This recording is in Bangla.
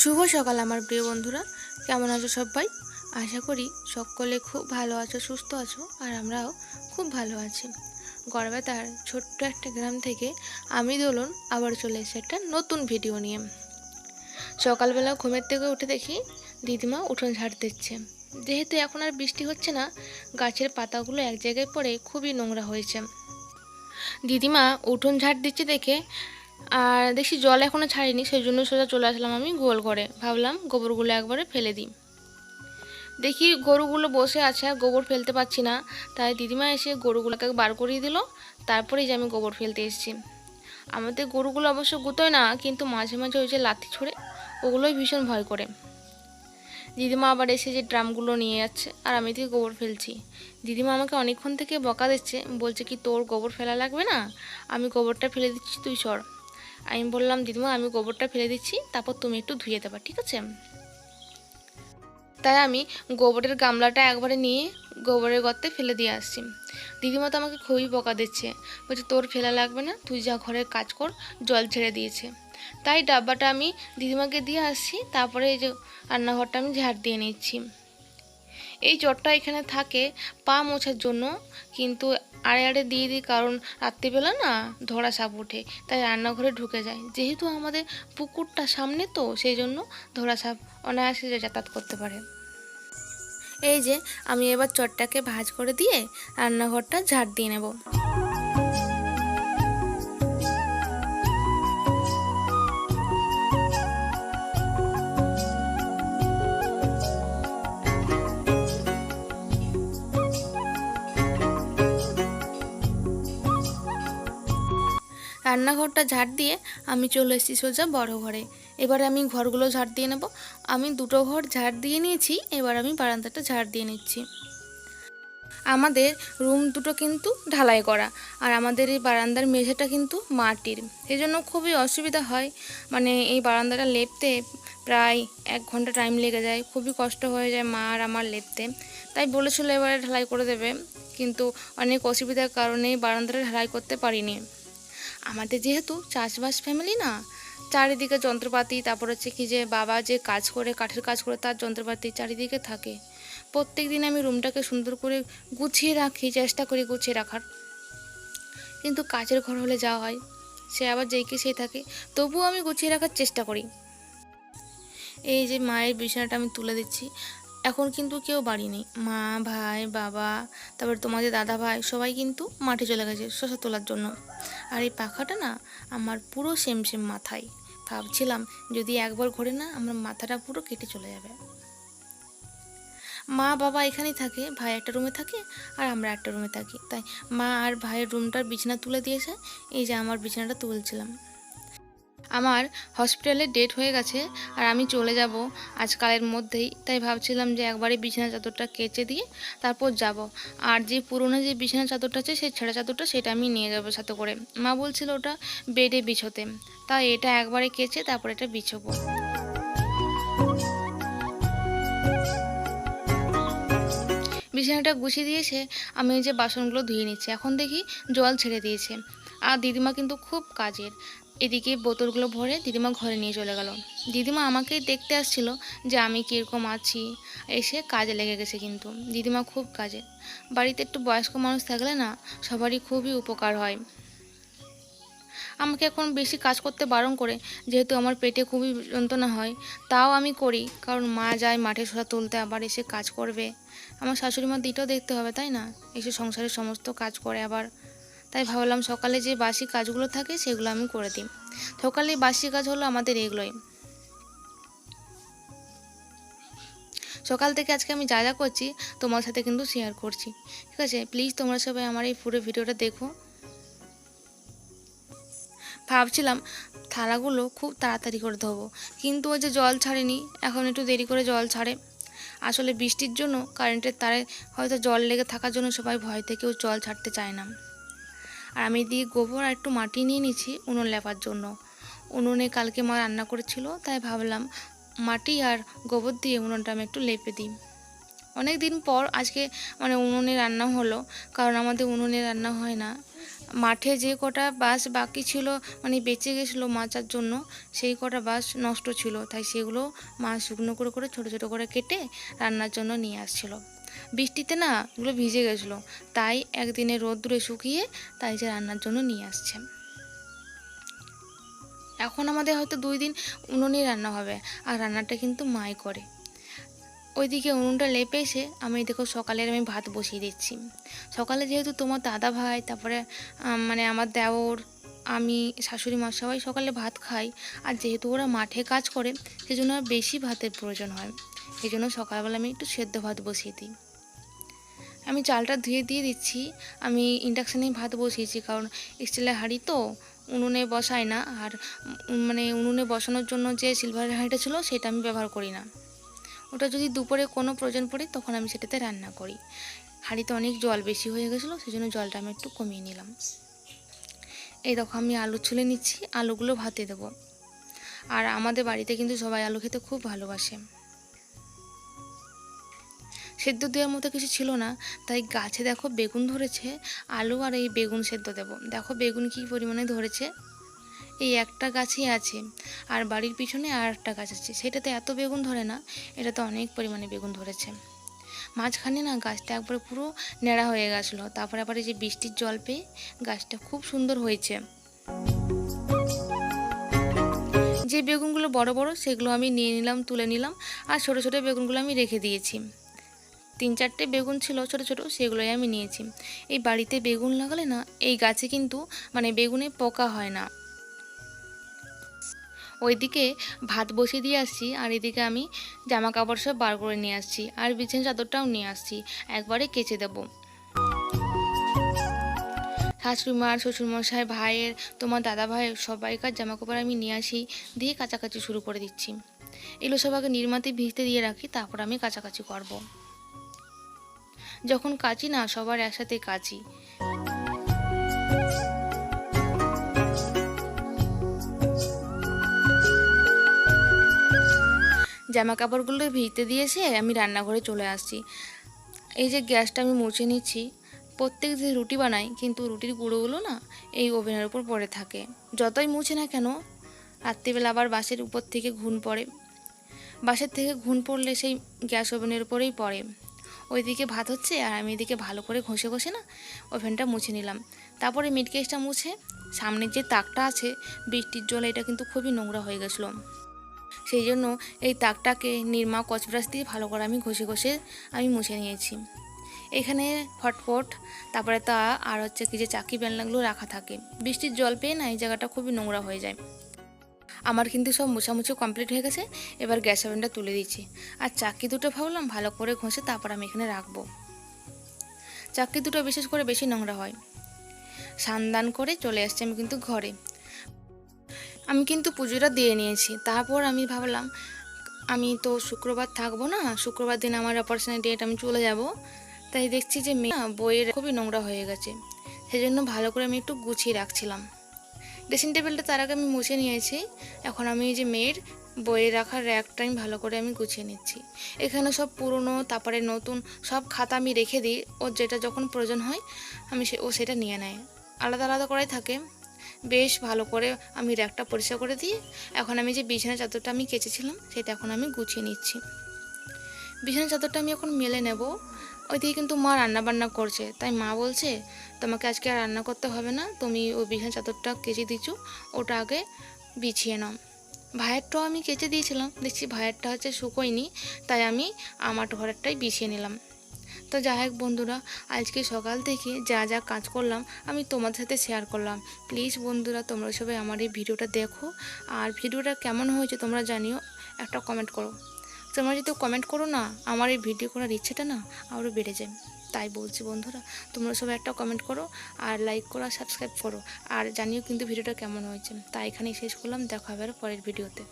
শুভ সকাল আমার প্রিয় বন্ধুরা। কেমন আছো সবাই? আশা করি সকলে খুব ভালো আছো, সুস্থ আছো, আর আমরাও খুব ভালো আছি। গড়বেতার ছোট্ট একটা গ্রাম থেকে আমি দোলন আবার চলে এসে একটা নতুন ভিডিও নিয়ে। সকালবেলা ঘুমের থেকে উঠে দেখি দিদিমা উঠোন ঝাড় দিচ্ছে। যেহেতু এখন আর বৃষ্টি হচ্ছে না, গাছের পাতাগুলো এক জায়গায় পড়ে খুবই নোংরা হয়েছে। দিদিমা উঠোন ঝাড় দিচ্ছে দেখে আর দেখছি জল এখনও ছাড়িনি সেই জন্য সোজা চলে আসলাম আমি গোল করে ভাবলাম গোবরগুলো একবারে ফেলে দিই। দেখি গরুগুলো বসে আছে, আর গোবর ফেলতে পারছি না। তাই দিদিমা এসে গরুগুলোকে বার করিয়ে দিল। তারপরেই যে আমি গোবর ফেলতে এসেছি। আমাদের গরুগুলো অবশ্য গুতোয় না, কিন্তু মাঝে মাঝে ওই যে লাথি ছড়ে ওগুলোই ভীষণ ভয় করে। দিদিমা আবার এসে যে ড্রামগুলো নিয়ে যাচ্ছে, আর আমি থেকে গোবর ফেলছি। দিদিমা আমাকে অনেকক্ষণ থেকে বকা দিচ্ছে, বলছে কি তোর গোবর ফেলা লাগবে না? আমি গোবরটা ফেলে দিচ্ছি, তুই সর। আমি বললাম, দিদিমা, আমি গোবরটা ফেলে দিচ্ছি, তারপর তুমি একটু ধুয়ে দেবা, ঠিক আছে? তাই আমি গোবরের গামলাটা একবারে নিয়ে গোবরের গর্তে ফেলে দিয়ে আসছি। দিদিমা তো আমাকে খুবই বকা দিচ্ছে। বলছে, তোর ফেলা লাগবে না, তুই যা ঘরের কাজ কর, জল ছেড়ে দিয়েছে। তাই ডাব্বাটা আমি দিদিমাকে দিয়ে আসছি, তারপরে এই যে রান্নাঘরটা আমি ঝাড় দিয়ে নিচ্ছি। এই চটটা এখানে থাকে পা মোছার জন্য, কিন্তু আড়ে আড়ে দিয়ে দিই, কারণ রাত্রিবেলা না ধরা সাপ ওঠে, তাই রান্নাঘরে ঢুকে যায়। যেহেতু আমাদের পুকুরটা সামনে তো, সেই জন্য ধরা সাপ অনায়াসে যাতায়াত করতে পারে। এই যে, আমি এবার চটটাকে ভাজ করে দিয়ে রান্নাঘরটা ঝাড় দিয়ে নেব। রান্নাঘরটা ঝাড় দিয়ে আমি চলে এসেছি সোজা বড় ঘরে। এবারে আমি ঘরগুলো ঝাড় দিয়ে নেব। আমি দুটো ঘর ঝাড় দিয়ে নিয়েছি, এবার আমি বারান্দাটা ঝাড় দিয়ে নিচ্ছি। আমাদের রুম দুটো কিন্তু ঢালাই করা, আর আমাদের এই বারান্দার মেঝেটা কিন্তু মাটির। এই জন্য খুবই অসুবিধা হয়। মানে এই বারান্দাটা লেপতে প্রায় এক ঘণ্টা টাইম লেগে যায়। খুবই কষ্ট হয়ে যায় মা আর আমার লেপতে। তাই বলেছিল এবারে ঢালাই করে দেবে। কিন্তু অনেক অসুবিধার কারণে বারান্দাটা ঢালাই করতে পারিনি। আমাদের যেহেতু চাষবাস ফ্যামিলি না, চারিদিকে যন্ত্রপাতি, তারপর হচ্ছে কি যে বাবা যে কাজ করে, কাঠের কাজ করে, তার যন্ত্রপাতি চারিদিকে থাকে। প্রত্যেক দিন আমি রুমটাকে সুন্দর করে গুছিয়ে রাখি, চেষ্টা করি গুছিয়ে রাখার। কিন্তু কাজের ঘর হলে যাওয়া হয়, সে আবার যেই কি সেই থাকে। তবুও আমি গুছিয়ে রাখার চেষ্টা করি। এই যে মায়ের বিছানাটা আমি তুলে দিচ্ছি। এখন কিন্তু কেউ বাড়ি নেই। মা, ভাই, বাবা, তারপর তোমাদের দাদা ভাই, সবাই কিন্তু মাঠে চলে গেছে শশা তোলার জন্য। আর এই পাখাটা না আমার পুরো সেম সেম মাথায়। ভাবছিলাম যদি একবার ঘোরে না আমার মাথাটা পুরো কেটে চলে যাবে। মা, বাবা এখানেই থাকে, ভাই একটা রুমে থাকে আর আমরা একটা রুমে থাকি। তাই মা আর ভাইয়ের রুমটার বিছানা তুলে দিয়েছে। এই যে আমার বিছানাটা তুলছিলাম। আমার হসপিটালে ডেট হয়ে গেছে আর আমি চলে যাব আজকালের মধ্যেই। তাই ভাবছিলাম যে একবারে বিছানা চাদরটা কেচে দিয়ে তারপর যাব। আর যে পুরনো যে বিছানা চাদরটা আছে, সেই ছেঁড়া চাদরটা সেটা আমি নিয়ে যাব সাথে করে। মা বলছিল ওটা বেডে বিছোতে। তাই এটা একবারে কেচে তারপর এটা বিছোবো। বিছানাটা গুছিয়ে দিয়েছে, আমি ওই যে বাসনগুলো ধুয়ে নিচ্ছি। এখন দেখি জল ছেড়ে দিয়েছে। আর দিদিমা কিন্তু খুব কাজের। এদিকে বোতলগুলো ভরে দিদিমা ঘরে নিয়ে চলে গেল। দিদিমা আমাকেই দেখতে আসছিল যে আমি কীরকম আছি। এসে কাজে লেগে গেছে কিন্তু। দিদিমা খুব কাজে। বাড়িতে একটু বয়স্ক মানুষ থাকলে না সবারই খুবই উপকার হয়। আমাকে এখন বেশি কাজ করতে বারণ করে, যেহেতু আমার পেটে খুবই যন্ত্রণা হয়, তাও আমি করি। কারণ মা যায় মাঠে সোজা তুলতে, আবার এসে কাজ করবে। আমার শাশুড়ি মা দিটাও দেখতে হবে, তাই না? এসে সংসারের সমস্ত কাজ করে আবার। তাই ভাবলাম সকালে যে বাসি কাজগুলো থাকে সেগুলো আমি করে দিই। সকালে বাসি কাজ হলো আমাদের এগুলোই। সকাল থেকে আজকে আমি যা যা করছি, তোমার সাথে কিন্তু শেয়ার করছি। ঠিক আছে? প্লিজ তোমরা সবাই আমার এই পুরো ভিডিওটা দেখো। ভাবছিলাম থালাগুলো খুব তাড়াতাড়ি করে ধোবো, কিন্তু ওই যে জল ছাড়েনি, এখন একটু দেরি করে জল ছাড়ে। আসলে বৃষ্টির জন্য কারেন্টের তারে হয়তো জল লেগে থাকার জন্য সবাই ভয় থেকেও জল ছাড়তে চায় না। আর আমি দিয়ে গোবর আর একটু মাটি নিয়ে নিচ্ছি উনুন লেপার জন্য। উনুনে কালকে মা রান্না করেছিল, তাই ভাবলাম মাটি আর গোবর দিয়ে উনুনটা আমি একটু লেপে দিই। অনেক দিন পর আজকে মানে উনুনে রান্না হলো, কারণ আমাদের উনুনে রান্না হয় না। মাঠে যে কটা বাঁশ বাকি ছিল মানে বেঁচে গেছিল মাচার জন্য, সেই কটা বাঁশ নষ্ট ছিল। তাই সেগুলো মা শুকনো করে করে, ছোটো ছোটো করে কেটে রান্নার জন্য নিয়ে আসছিল। বৃষ্টিতে না ওগুলো ভিজে গেছিল। তাই একদিনে রোদ্দুরে শুকিয়ে তাই যে রান্নার জন্য নিয়ে আসছে। এখন আমাদের হয়তো দুই দিন উনুনেই রান্না হবে। আর রান্নাটা কিন্তু মাই করে। ওইদিকে উনুনটা লেপে এসে আমি দেখো সকালের আমি ভাত বসিয়ে দিচ্ছি। সকালে যেহেতু তোমার দাদা ভাই, তারপরে মানে আমার দেওর, আমি, শাশুড়ি মা সবাই সকালে ভাত খাই। আর যেহেতু ওরা মাঠে কাজ করে, সেজন্য আর বেশি ভাতের প্রয়োজন হয়। সেই জন্য সকালবেলা আমি একটু সেদ্ধ ভাত বসিয়ে দিই। আমি চালটা ধুয়ে দিয়ে দিচ্ছি। আমি ইন্ডাকশানেই ভাত বসিয়েছি, কারণ স্টিলের হাঁড়ি তো উনুনে বসাই না। আর মানে উনুনে বসানোর জন্য যে সিলভারের হাঁড়িটা ছিল, সেটা আমি ব্যবহার করি না। ওটা যদি দুপুরে কোনো প্রয়োজন পড়ে, তখন আমি সেটাতে রান্না করি। হাঁড়িতে অনেক জল বেশি হয়ে গেছিল সেই জন্য জলটা আমি একটু কমিয়ে নিলাম। এই দেখো, আমি আলু ছুলে নিচ্ছি, আলুগুলো ভাতে দেবো। আর আমাদের বাড়িতে কিন্তু সবাই আলু খেতে খুব ভালোবাসে। সেদ্ধ দেওয়ার মতো কিছু ছিল না, তাই গাছে দেখো বেগুন ধরেছে, আলু আর এই বেগুন সেদ্ধ দেবো। দেখো বেগুন কী পরিমাণে ধরেছে। এই একটা গাছই আছে, আর বাড়ির পিছনে আর একটা গাছ আছে। সেটাতে এত বেগুন ধরে না, এটাতে অনেক পরিমাণে বেগুন ধরেছে। মাঝখানে না গাছটা একবারে পুরো নেড়া হয়ে গেছিল। তারপরে আবার এই যে বৃষ্টির জল পেয়ে গাছটা খুব সুন্দর হয়েছে। যে বেগুনগুলো বড় বড়, সেগুলো আমি নিয়ে নিলাম, তুলে নিলাম, আর ছোটো ছোটো বেগুনগুলো আমি রেখে দিয়েছি। তিন চারটে বেগুন ছিল ছোট ছোট, সেগুলোই আমি নিয়েছি। এই বাড়িতে বেগুন লাগালে না, এই গাছে কিন্তু মানে বেগুনে পোকা হয় না। ওইদিকে ভাত বসিয়ে দিয়ে আসছি, আর এদিকে আমি জামা কাপড় সব বার করে নিয়ে আসছি, আর বিছানা চাদরটাও নিয়ে আসছি, একবারে কেচে দেবো। শাশুড়ি মার শ্বশুরমশাই, ভাইয়ের, তোমার দাদা ভাইয়ের সবাইকার জামা কাপড় আমি নিয়ে আসি, দিয়ে কাচাকাচি শুরু করে দিচ্ছি। এগুলো সব আগে নির্মাতে ভিজতে দিয়ে রাখি, তারপর আমি কাচাকাচি করব। যখন কাচি না, সবার একসাথে কাচি। জামা কাপড়গুলো ভিজতে দিয়েছে আমি রান্নাঘরে চলে আসছি। এই যে গ্যাসটা আমি মুছে নিচ্ছি। প্রত্যেক দিন রুটি বানাই, কিন্তু রুটির গুঁড়োগুলো না এই ওভেনের উপর পড়ে থাকে। যতই মুছে না কেন, রাত্রিবেলা আবার বাসের উপর থেকে ঘুন পড়ে। বাসের থেকে ঘুন পড়লে সেই গ্যাস ওভেনের উপরেই পড়ে। ওইদিকে ভাত হচ্ছে আর আমি এদিকে ভালো করে ঘষে ঘষে না ওভেনটা মুছে নিলাম। তারপরে মিট কেসটা মুছে সামনের যে তাকটা আছে, বৃষ্টির জলে এটা কিন্তু খুবই নোংরা হয়ে গেছিল। সেই জন্য এই তাকটাকে নির্মা কচব্রাশ দিয়ে ভালো করে আমি ঘষে ঘষে আমি মুছে নিয়েছি। এখানে ফটফট তারপরে তা আর হচ্ছে কি যে চাকি বেলনাগুলো রাখা থাকে। বৃষ্টির জল পেয়ে না এই জায়গাটা খুবই নোংরা হয়ে যায়। আমার কিন্তু সব মোছামুছি কমপ্লিট হয়ে গেছে, এবার গ্যাস ওভেনটা তুলে দিচ্ছি। আর চাকি দুটো ভাবলাম ভালো করে ঘষে তারপর আমি এখানে রাখব। চাকি দুটো বিশেষ করে বেশি নোংরা হয়। সান্দান করে চলে আসছি আমি কিন্তু ঘরে। আমি কিন্তু পুজোটা দিয়ে নিয়েছি। তারপর আমি ভাবলাম, আমি তো শুক্রবার থাকব না, শুক্রবার দিন আমার অপারেশনের ডেট আমি চলে যাব। তাই দেখছি যে মেয়ে বইয়ের খুবই নোংরা হয়ে গেছে। সেই জন্য ভালো করে আমি একটু গুছিয়ে রাখছিলাম। ড্রেসিং টেবিলটা তার আগে আমি মুছে নিয়েছি। এখন আমি যে মেয়ের বইয়ে রাখার র্যাকটা আমি ভালো করে আমি গুছিয়ে নিচ্ছি। এখানে সব পুরনো, তারপরে নতুন সব খাতা আমি রেখে দিই। ওর যেটা যখন প্রয়োজন হয়, আমি সে, ও সেটা নিয়ে নেয়। আলাদা আলাদা করাই থাকে। বেশ ভালো করে আমি র্যাকটা পরিষ্কার করে দিয়ে এখন আমি যে বিছানা চাদরটা আমি কেচেছিলাম সেটা এখন আমি গুছিয়ে নিচ্ছি। বিছানা চাদরটা আমি এখন মেলে নেব। ওইদিকে কিন্তু মা রান্না বান্না করছে। তাই মা বলছে, তোমাকে আজকে আর রান্না করতে হবে না। তুমি ওই বিছানা চাদরটা কেচে দিচ্ছ। ওটা আগে বিছিয়ে নাও। ভাইয়েরটাও আমি কেচে দিয়েছিলাম। দেখছি ভাইয়েরটা হচ্ছে শুকোয়নি। তাই আমি আমার ঘরেরটাই বিছিয়ে নিলাম। তো যাই হোক বন্ধুরা, আজকে সকাল থেকে যা যা কাজ করলাম আমি তোমাদের সাথে শেয়ার করলাম। প্লিজ বন্ধুরা, তোমরা সবাই আমার এই ভিডিওটা দেখো। আর ভিডিওটা কেমন হয়েছে তোমরা জানিও, একটা কমেন্ট করো। তোমরা যদি কমেন্ট করো না, আমার এই ভিডিও করার ইচ্ছেটা না আরও বেড়ে যায়। তাই বলছি বন্ধুরা, তোমরা সবাই একটা কমেন্ট করো আর লাইক করো সাবস্ক্রাইব করো। আর জানিও কিন্তু ভিডিওটা কেমন হয়েছে। তাই এখানেই শেষ করলাম, দেখা হবে পরের ভিডিওতে